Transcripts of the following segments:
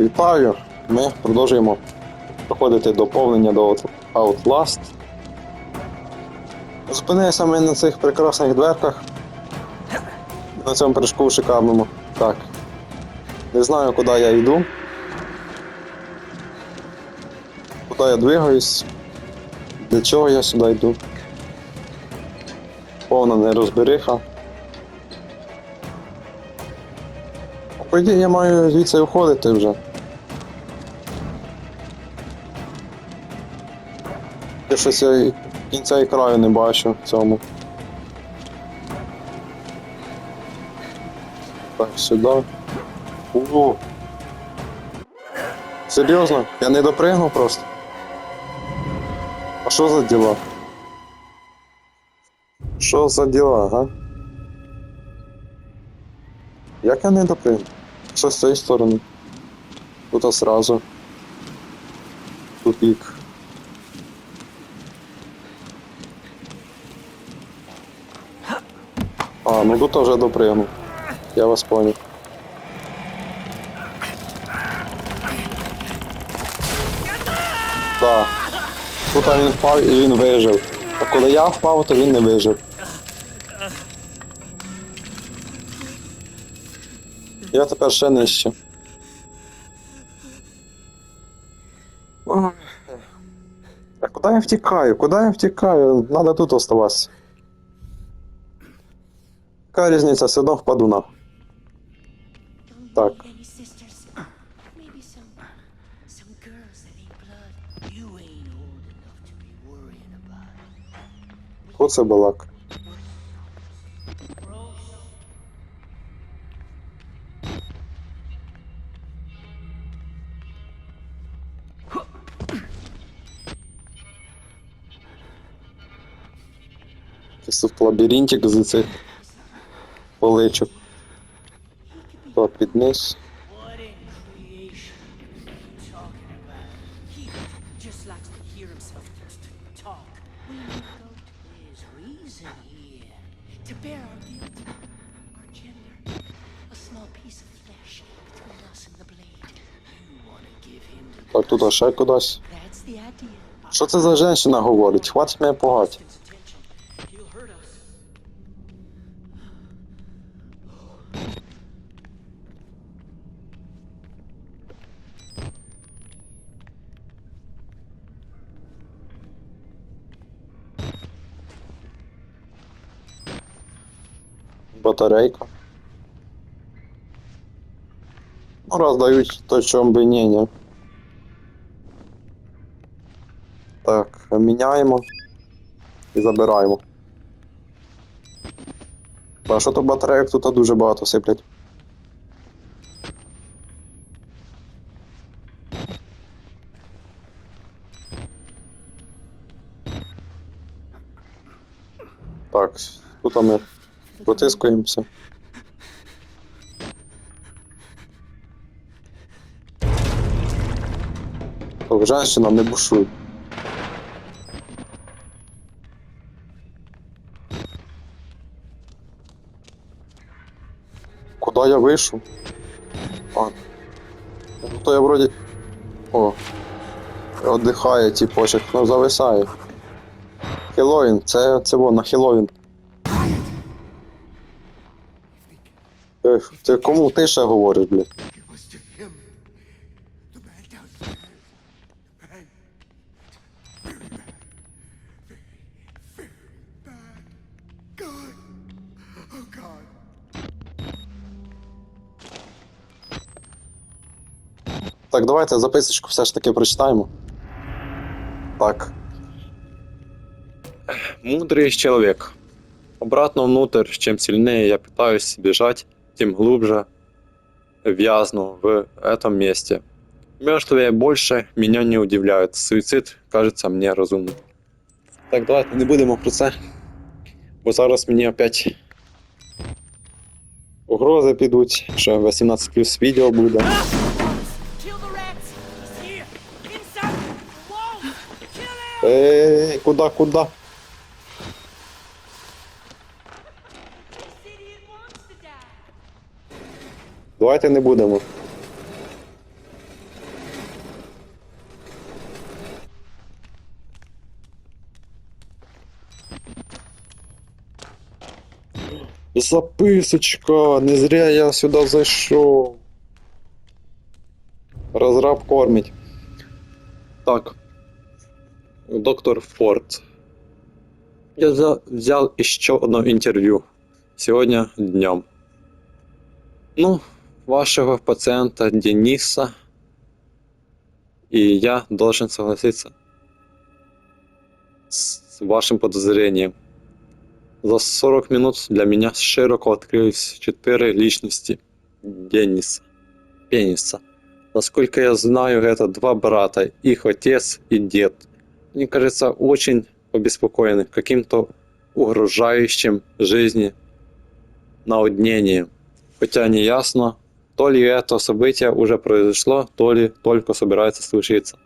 вітаю! Ми продовжуємо проходити доповнення до Outlast. Зупинилися ми на цих прекрасних дверках. На цьому прыжку шикарному. Так. Не знаю, куди я йду. Куди я двигаюсь. Для чого я сюди йду. Повна нерозбериха. По ідеї я маю звідси уходити вже. Щось я кінця і краю не бачу в цьому. Так, сюди. Ого. Серйозно? Я не допригнув просто. А що за діла? Що за діла, га? Як я не допригну? Що з цієї сторони? Тут сразу. Тупик. Ну тут вже допригнув. Я вас понял. Так. Тут він впав і він вижив. А коли я впав, то він не вижив. Я тепер ще нижче. А куди я втікаю? Куди я втікаю? Надо тут оставатися. Яка різниця, все одно впаду на. Так. Хто це балак? Лабіринтик з цих поличок. То під низ. Так тут ще кудись. Що це за жінка говорить? Хватить мене пугати. Батарейка. Ну, раз дають, то чому би ні, ні. Так, міняємо і забираємо. А що то батарейок тут дуже багато сиплять. Так, тут ми протискуємося. Так, женщина, не бушуй. Куда я вийшов? А. Ну то я вроді. О. Отдихає, типочек, ну зависає. Хеллоуін, це, це во, на Хеллоуін. Ти, кому ти ще говориш, блядь? Так, давайте записочку все ж таки прочитаємо. Так. Мудрый человек. Обратно внутрь, чем сильнее я пытаюсь бежать, тем глубже вязну в этом месте. Мертвые больше меня не удивляют. Суицид кажется мне разумным. Так, давайте не будемо про це. Бо зараз мені опять угрози підуть, що 18 плюс відео буде. Kill the rats! He's here! Inside! Whoa! Kill him! Ей, куда, куда? Давайте не будемо. Записочка, не зря я сюди зайшов. Розраб кормить. Так. Доктор Форд. Я взяв іще одне інтерв'ю сьогодні днем. Ну. Вашего пациента Дениса. И я должен согласиться с вашим подозрением. За 40 минут для меня широко открылись четыре личности Дениса. Пениса. Насколько я знаю, это два брата, их отец и дед. Мне кажется, очень обеспокоены каким-то угрожающим жизни наводнением. Хотя не ясно, то ли это событие уже произошло, то ли только собирается случиться.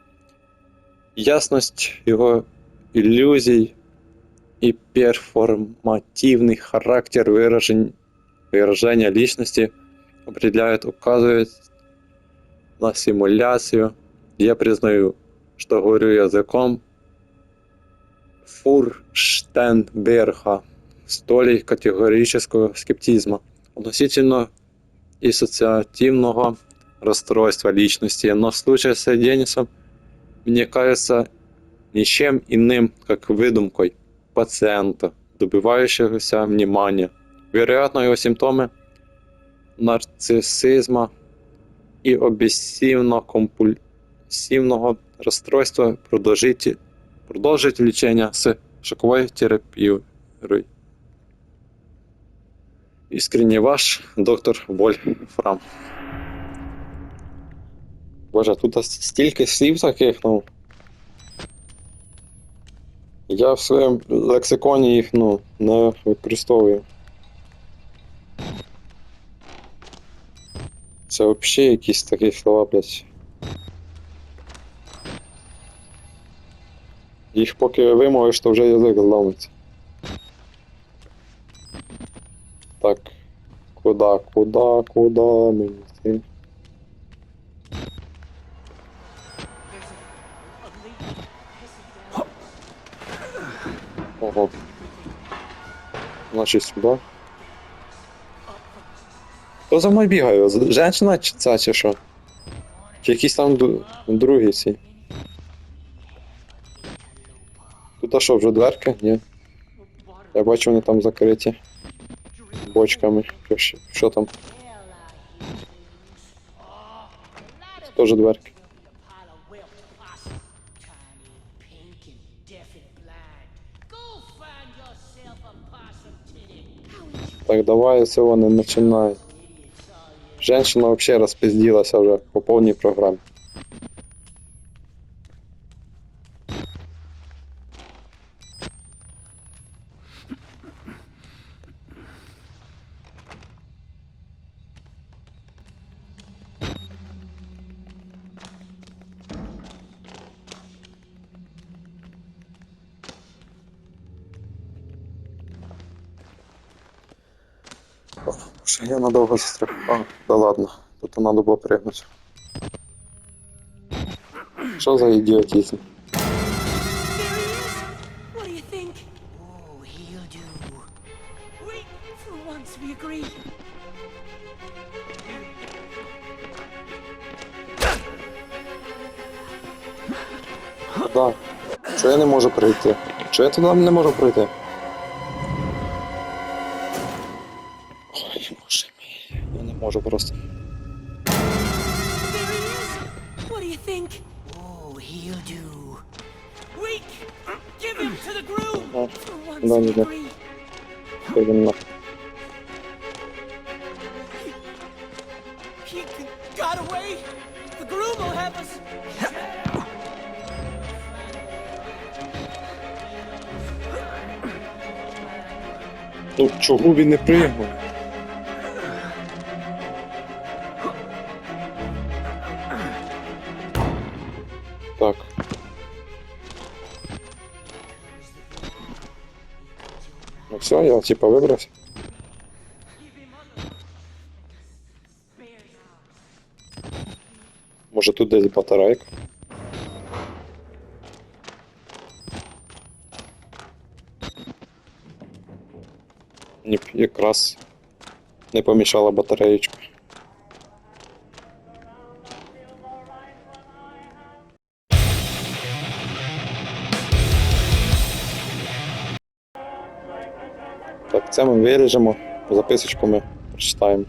Ясность его иллюзий и перформативный характер выражен- выражения личности определяет, указывает на симуляцию. Я признаю, что говорю языком Фурштенберга с долей категорического скептизма относительно диссоциативного расстройства личности, но случай с Денисом мне кажется ничем иным, как выдумкой пациента, добивающегося внимания. Вероятно, его симптомы нарциссизма и обессивно-компульсивного расстройства продолжите, продолжить лечение с шоковой терапией. Искренне ваш доктор Вольфрам. Боже, тут стільки слів таких, ну. Я в своєму лексиконі їх ну, не використовую. Це взагалі якісь такі слова, блядь. Їх поки вимовиш, то вже язик зламиться. Так. Куда, куда, куда мені йти? Ого. Значить сюди. Хто за мною бігає? Женщина чи ця чи що? Чи якісь там другі ці? Тут а що, вже дверки? Ні. Я бачу, вони там закриті. Бочками. Що, ще- що там? Це теж дверки. pile of whelp possum. Tiny, pink, and deaf and blind. Go find yourself a possum titty. Так, давай цього не починай. Женщина вообще розпизділася вже по повній програмі. Що я надовго застряг. А, да ладно, тут треба було пригнути. Що за agree. Да. Що я не можу прийти? Що я туди не можу прийти? For once, да, we да, да. agree. Пойдемо на. He g- got away! The groom will have us! Ну чого він не пригнув? Ну все, я типа выбрался. Може тут десь батарейка? Мені б якраз не помішала батареєчка. Це ми виріжемо, записочку ми прочитаємо.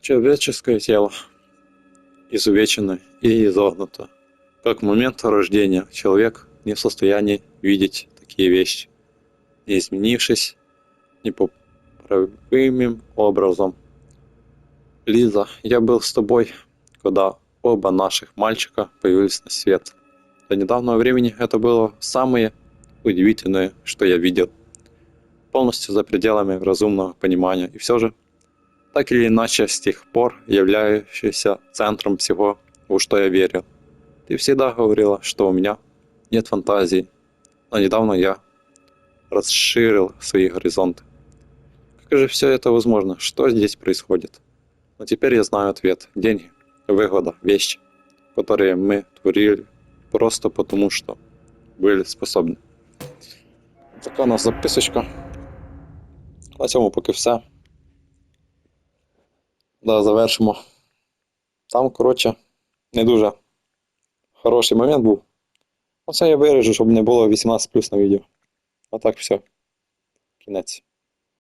Человеческое тело изувечено и изогнуто. Как в момент рождения человек не в состоянии видеть такие вещи, не изменившись непоправимым образом. Лиза, я был с тобой, когда оба наших мальчика появились на свет. До недавнего времени это было самое удивительное, что я видел. Полностью за пределами разумного понимания. И все же так или иначе с тех пор являющийся центром всего, во что я верил. Ты всегда говорила, что у меня нет фантазии, но недавно я расширил свои горизонты. Как же все это возможно? Что здесь происходит? Но теперь я знаю ответ. Деньги, выгода, вещи, которые мы творили просто потому, что были способны. Така у нас записочка. На цьому поки все. Да, завершимо. Там, коротше, не дуже хороший момент був. Оце я виріжу, щоб не було 18 на відео. А так все. Кінець.